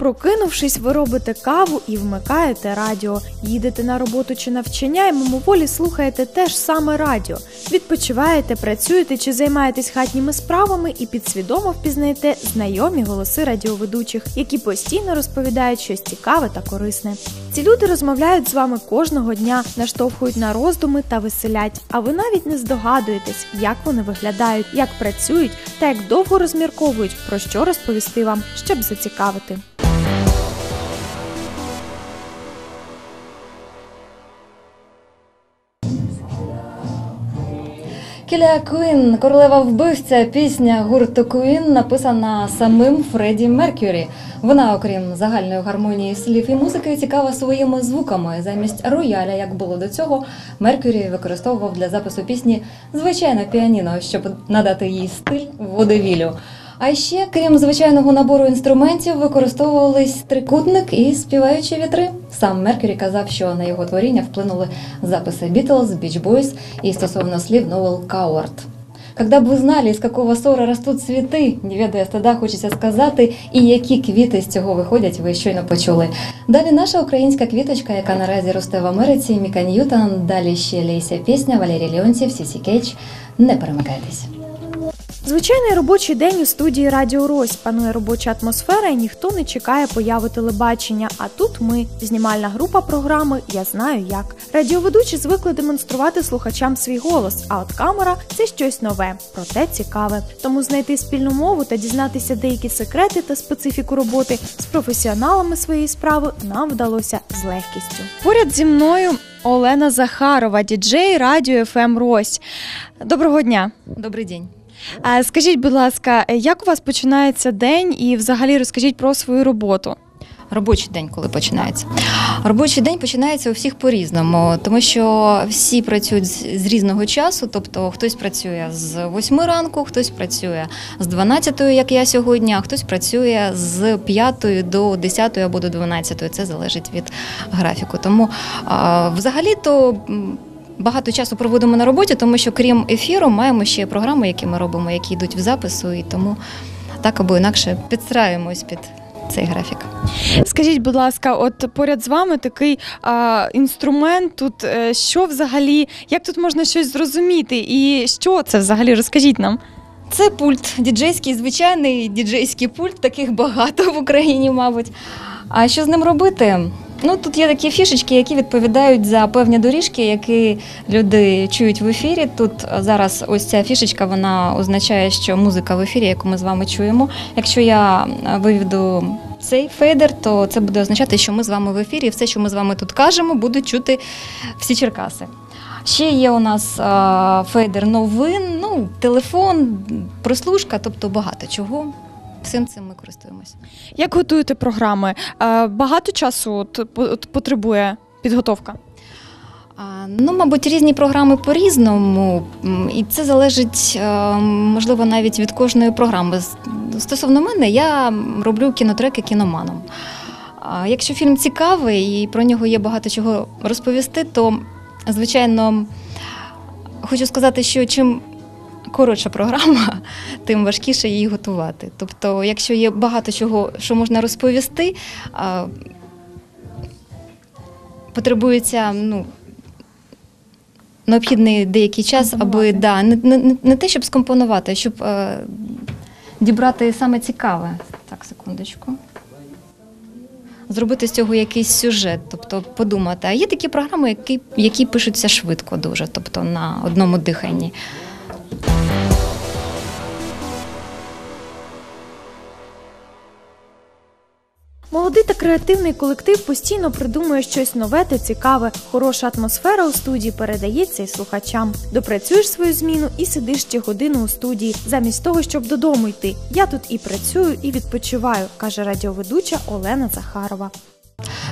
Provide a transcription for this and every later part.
Прокинувшись, ви робите каву і вмикаєте радіо. Їдете на роботу чи навчання, і мимоволі слухаєте те ж саме радіо. Відпочиваєте, працюєте чи займаєтесь хатніми справами і підсвідомо впізнаєте знайомі голоси радіоведучих, які постійно розповідають щось цікаве та корисне. Ці люди розмовляють з вами кожного дня, наштовхують на роздуми та веселять. А ви навіть не здогадуєтесь, як вони виглядають, як працюють та як довго розмірковують, про що розповісти вам, щоб зацікавити. Кіля Куін, королева вбивця, пісня гурту Куін написана самим Фредді Меркюрі. Вона, окрім загальної гармонії слів і музики, цікава своїми звуками. Замість рояля, як було до цього, Меркюрі використовував для запису пісні звичайне піаніно, щоб надати їй стиль водевілю. А ще, крім звичайного набору інструментів, використовувались трикутник і співаючі вітри. Сам Меркюрі казав, що на його творіння вплинули записи Beatles, Beach Boys і стосовно слів Новел Кауарт. Когда б ви знали, з какого сора ростуть цвіти, не ведає стада, хочеться сказати, і які квіти з цього виходять, ви щойно почули. Далі наша українська квіточка, яка наразі росте в Америці, Міка Ньютон, далі ще Лейся пісня, Валерій Леонтьєв, Сісі Кейдж. Не перемикайтесь. Звичайний робочий день у студії Радіо Рось панує робоча атмосфера, і ніхто не чекає появи телебачення. А тут ми, знімальна група програми Я знаю як. Радіоведучі звикли демонструвати слухачам свій голос. А от камера це щось нове, проте цікаве. Тому знайти спільну мову та дізнатися деякі секрети та специфіку роботи з професіоналами своєї справи нам вдалося з легкістю. Поряд зі мною Олена Захарова, діджей радіо ФМ Рось. Доброго дня. Добрий день. Скажіть, будь ласка, як у вас починається день і взагалі розкажіть про свою роботу? Робочий день, коли починається. Робочий день починається у всіх по-різному, тому що всі працюють з різного часу. Тобто хтось працює з 8 ранку, хтось працює з 12, як я сьогодні, а хтось працює з 5 до 10 або до 12. Це залежить від графіку. Тому взагалі-то. Багато часу проводимо на роботі, тому що крім ефіру, маємо ще програми, які ми робимо, які йдуть в запису, і тому так або інакше підстраюємось під цей графік. Скажіть, будь ласка, от поряд з вами такий а, інструмент. Тут е, що взагалі, як тут можна щось зрозуміти? І що це взагалі? Розкажіть нам. Це пульт, діджейський, звичайний діджейський пульт, таких багато в Україні, мабуть. А що з ним робити? Ну, тут є такі фішечки, які відповідають за певні доріжки, які люди чують в ефірі. Тут зараз ось ця фішечка вона означає, що музика в ефірі, яку ми з вами чуємо. Якщо я виведу цей фейдер, то це буде означати, що ми з вами в ефірі, і все, що ми з вами тут кажемо, будуть чути всі Черкаси. Ще є у нас а, фейдер новин, ну, телефон, прослушка, тобто багато чого. Всім цим ми користуємося. Як готуєте програми? Е, багато часу от, по- от, потребує підготовка? А, Ну, мабуть, різні програми по-різному, М, і це залежить, е, можливо, навіть від кожної програми. Стосовно мене, я роблю кінотреки кіноманом. А Якщо фільм цікавий і про нього є багато чого розповісти, то, звичайно, хочу сказати, що чим коротша програма, тим важкіше її готувати. Тобто, якщо є багато чого, що можна розповісти, потребується ну, необхідний деякий час, аби да, не, не, не те, щоб скомпонувати, а щоб е, дібрати саме цікаве. Так, секундочку. Зробити з цього якийсь сюжет, тобто подумати. А є такі програми, які, які пишуться швидко дуже, тобто на одному диханні. Молодий та креативний колектив постійно придумує щось нове та цікаве. Хороша атмосфера у студії передається і слухачам. Допрацюєш свою зміну і сидиш ще годину у студії, замість того, щоб додому йти. Я тут і працюю, і відпочиваю, каже радіоведуча Олена Захарова.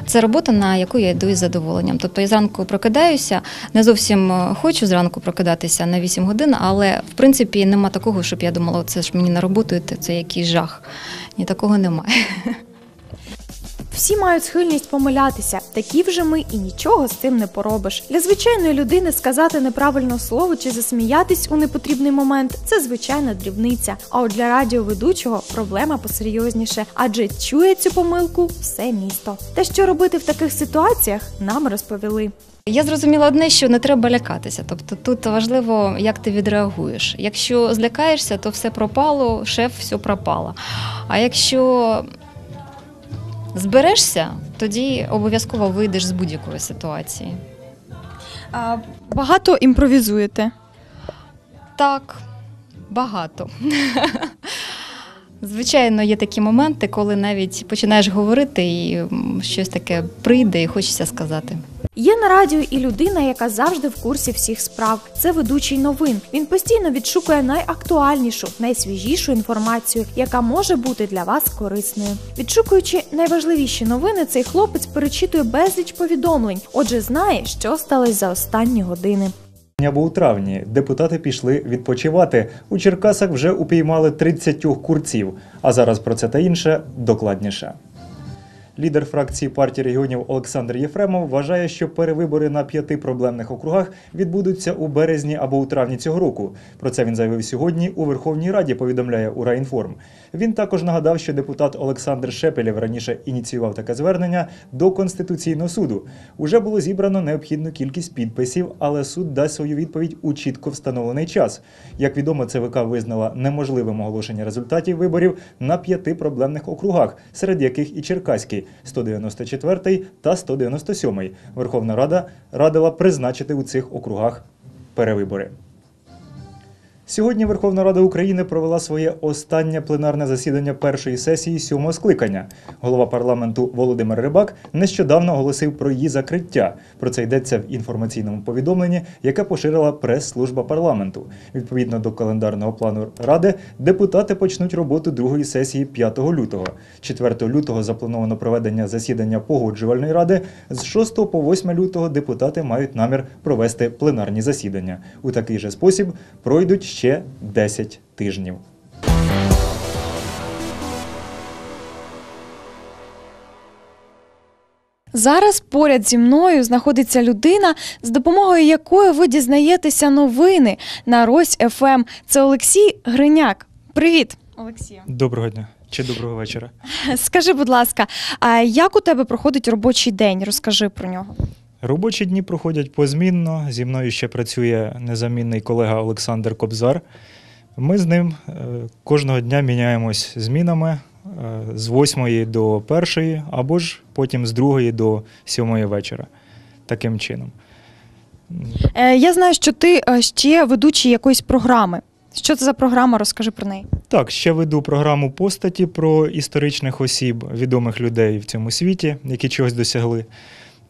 Це робота, на яку я йду із задоволенням. Тобто я зранку прокидаюся, не зовсім е, хочу зранку прокидатися на 8 годин, але в принципі нема такого, щоб я думала, це ж мені на роботу йти, це якийсь жах. Ні, такого немає. Всі мають схильність помилятися, такі вже ми і нічого з цим не поробиш. Для звичайної людини сказати неправильно слово чи засміятись у непотрібний момент це звичайна дрібниця. А от для радіоведучого проблема посерйозніше, адже чує цю помилку все місто. Те, що робити в таких ситуаціях, нам розповіли. Я зрозуміла одне, що не треба лякатися. Тобто тут важливо, як ти відреагуєш. Якщо злякаєшся, то все пропало, шеф все пропало. А якщо зберешся, тоді обов'язково вийдеш з будь-якої ситуації. А, багато імпровізуєте. Так, багато. Звичайно, є такі моменти, коли навіть починаєш говорити і щось таке прийде і хочеться сказати. Є на радіо і людина, яка завжди в курсі всіх справ. Це ведучий новин. Він постійно відшукує найактуальнішу, найсвіжішу інформацію, яка може бути для вас корисною. Відшукуючи найважливіші новини, цей хлопець перечитує безліч повідомлень, отже, знає, що сталося за останні години. Або у травні депутати пішли відпочивати. У Черкасах вже упіймали 30 курців. А зараз про це та інше докладніше. Лідер фракції партії регіонів Олександр Єфремов вважає, що перевибори на п'яти проблемних округах відбудуться у березні або у травні цього року. Про це він заявив сьогодні у Верховній Раді. Повідомляє Ураінформ. Він також нагадав, що депутат Олександр Шепелєв раніше ініціював таке звернення до Конституційного суду. Уже було зібрано необхідну кількість підписів, але суд дасть свою відповідь у чітко встановлений час. Як відомо, ЦВК визнала неможливим оголошення результатів виборів на п'яти проблемних округах, серед яких і Черкаський 194 та 197. Верховна Рада радила призначити у цих округах перевибори. Сьогодні Верховна Рада України провела своє останнє пленарне засідання першої сесії сьомого скликання. Голова парламенту Володимир Рибак нещодавно оголосив про її закриття. Про це йдеться в інформаційному повідомленні, яке поширила прес-служба парламенту. Відповідно до календарного плану ради, депутати почнуть роботу другої сесії 5 лютого. 4 лютого заплановано проведення засідання погоджувальної ради. З 6 по 8 лютого депутати мають намір провести пленарні засідання. У такий же спосіб пройдуть ще 10 тижнів. Зараз поряд зі мною знаходиться людина, з допомогою якої ви дізнаєтеся новини на Рось ФМ. Це Олексій Гриняк. Привіт, Олексію. Доброго дня чи доброго вечора. Скажи, будь ласка, а як у тебе проходить робочий день? Розкажи про нього. Робочі дні проходять позмінно. Зі мною ще працює незамінний колега Олександр Кобзар. Ми з ним е, кожного дня міняємось змінами е, з 8 до 1, або ж потім з 2 до 7 вечора. Таким чином. Е, я знаю, що ти ще ведучий якоїсь програми. Що це за програма? Розкажи про неї. Так, ще веду програму постаті про історичних осіб, відомих людей в цьому світі, які чогось досягли.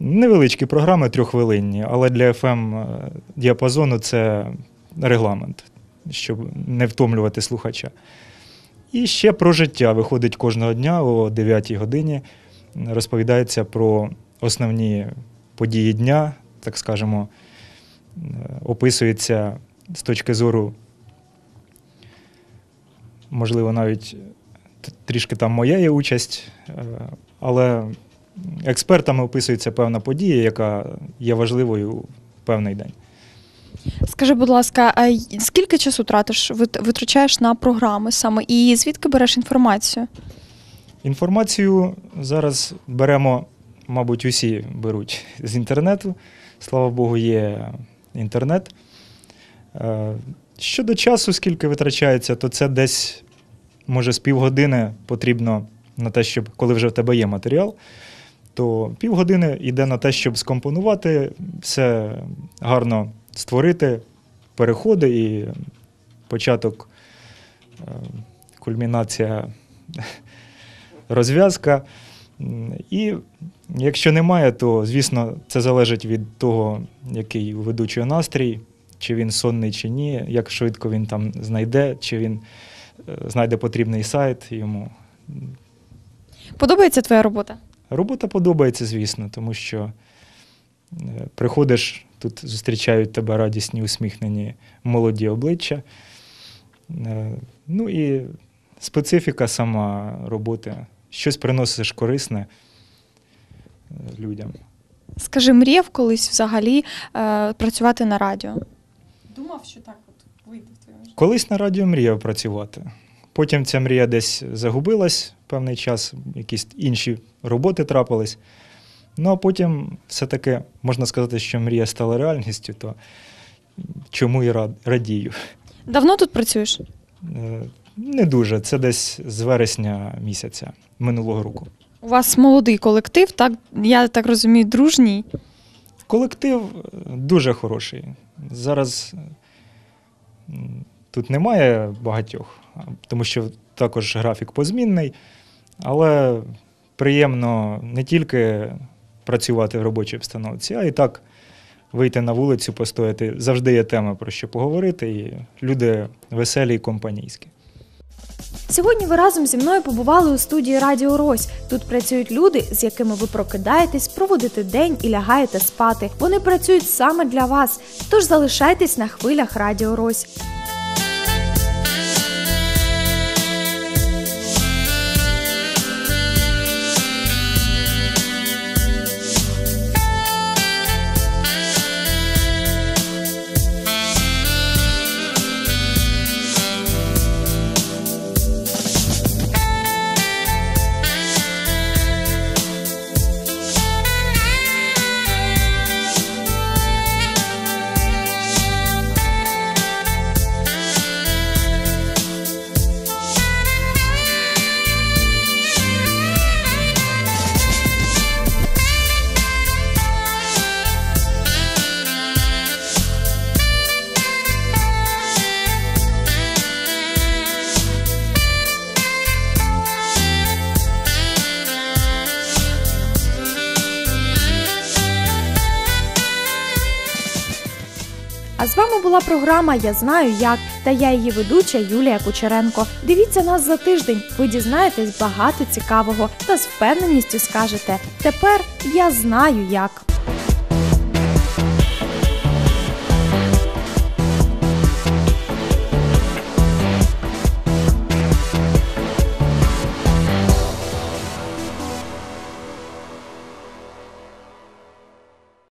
Невеличкі програми трьоххвилинні, але для FM діапазону це регламент, щоб не втомлювати слухача. І ще про життя виходить кожного дня о 9 годині. Розповідається про основні події дня, так скажемо, е, описується з точки зору, можливо, навіть трішки там моя є участь, е, але експертами описується певна подія, яка є важливою в певний день. Скажи, будь ласка, а скільки часу тратиш, витрачаєш на програми саме, і звідки береш інформацію? Інформацію зараз беремо, мабуть, усі беруть з інтернету. Слава Богу, є інтернет. Е, Щодо часу, скільки витрачається, то це десь, може, з півгодини потрібно на те, щоб коли вже в тебе є матеріал, то півгодини йде на те, щоб скомпонувати, все гарно створити, переходи і початок, е, кульмінація розв'язка. І якщо немає, то звісно це залежить від того, який у ведучого настрій, чи він сонний, чи ні, як швидко він там знайде, чи він е, знайде потрібний сайт йому. Подобається твоя робота? Робота подобається, звісно, тому що е, приходиш, тут зустрічають тебе радісні, усміхнені молоді обличчя. Е, Ну і специфіка сама роботи. Щось приносиш корисне, е, людям. Скажи, мріяв колись взагалі е, працювати на радіо? Думав, що так от вийде в твоєму житті? Колись на радіо мріяв працювати. Потім ця мрія десь загубилась певний час, якісь інші роботи трапились. Ну а потім все-таки можна сказати, що мрія стала реальністю, то чому і рад- радію. Давно тут працюєш? Е, Не дуже. Це десь з вересня місяця минулого року. У вас молодий колектив, так я так розумію, дружній. Колектив е, дуже хороший. Зараз тут немає багатьох, тому що також графік позмінний, але приємно не тільки працювати в робочій обстановці, а і так вийти на вулицю, постояти. Завжди є тема про що поговорити, і люди веселі і компанійські. Сьогодні ви разом зі мною побували у студії Радіо Рось. Тут працюють люди, з якими ви прокидаєтесь, проводите день і лягаєте спати. Вони працюють саме для вас. Тож залишайтесь на хвилях Радіо Рось. Була програма Я знаю як та я її ведуча Юлія Кучеренко. Дивіться нас за тиждень. Ви дізнаєтесь багато цікавого та з впевненістю скажете: тепер я знаю як.